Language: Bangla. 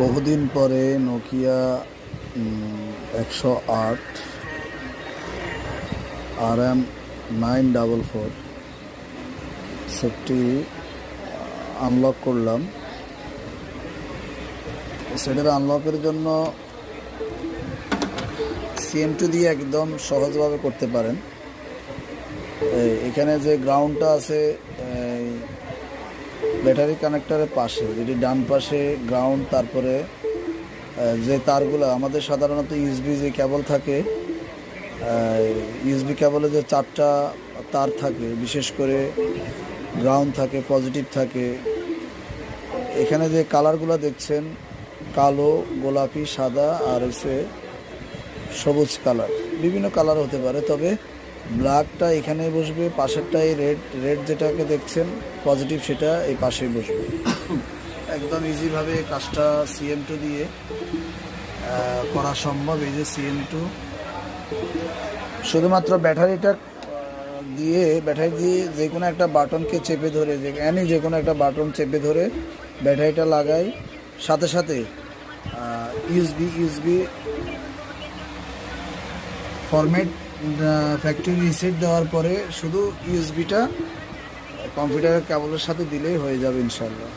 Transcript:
বহুদিন পরে নোকিয়া একশো আট R M nine double four সেটটি আনলক করলাম। সেটার আনলকের জন্য সিএম টু দিয়ে একদম সহজভাবে করতে পারেন। এখানে যে গ্রাউন্ডটা আছে ব্যাটারি কানেক্টরের পাশে, যেটি ডান পাশে গ্রাউন্ড তারপরে যে তারগুলো, আমাদের সাধারণত ইউএসবি যে কেবল থাকে ইউএসবি কেবলে যে চারটা তার থাকে, বিশেষ করে গ্রাউন্ড থাকে পজিটিভ থাকে, এখানে যে কালারগুলো দেখছেন, কালো, গোলাপি, সাদা, আর হচ্ছে সবুজ কালার বিভিন্ন কালার হতে পারে, তবে ব্ল্যাকটা এখানে বসবে পাশেরটা এই রেড রেড যেটাকে দেখছেন, পজিটিভ সেটা এই পাশেই বসবে। একদম ইজিভাবে কাজটা সিএম টু দিয়ে করা সম্ভব, এই যে সিএম টু শুধুমাত্র ব্যাটারিটা দিয়ে, ব্যাটারি দিয়ে যে কোনো একটা বাটনকে চেপে ধরে, যে এনি যে কোনো একটা বাটন চেপে ধরে ব্যাটারিটা লাগাই। সাথে সাথে USB USB format factory reset দেওয়ার পরে শুধু ইউএসবিটা কম্পিউটারের কেবলের সাথে দিলেই হয়ে যাবে ইনশাল্লাহ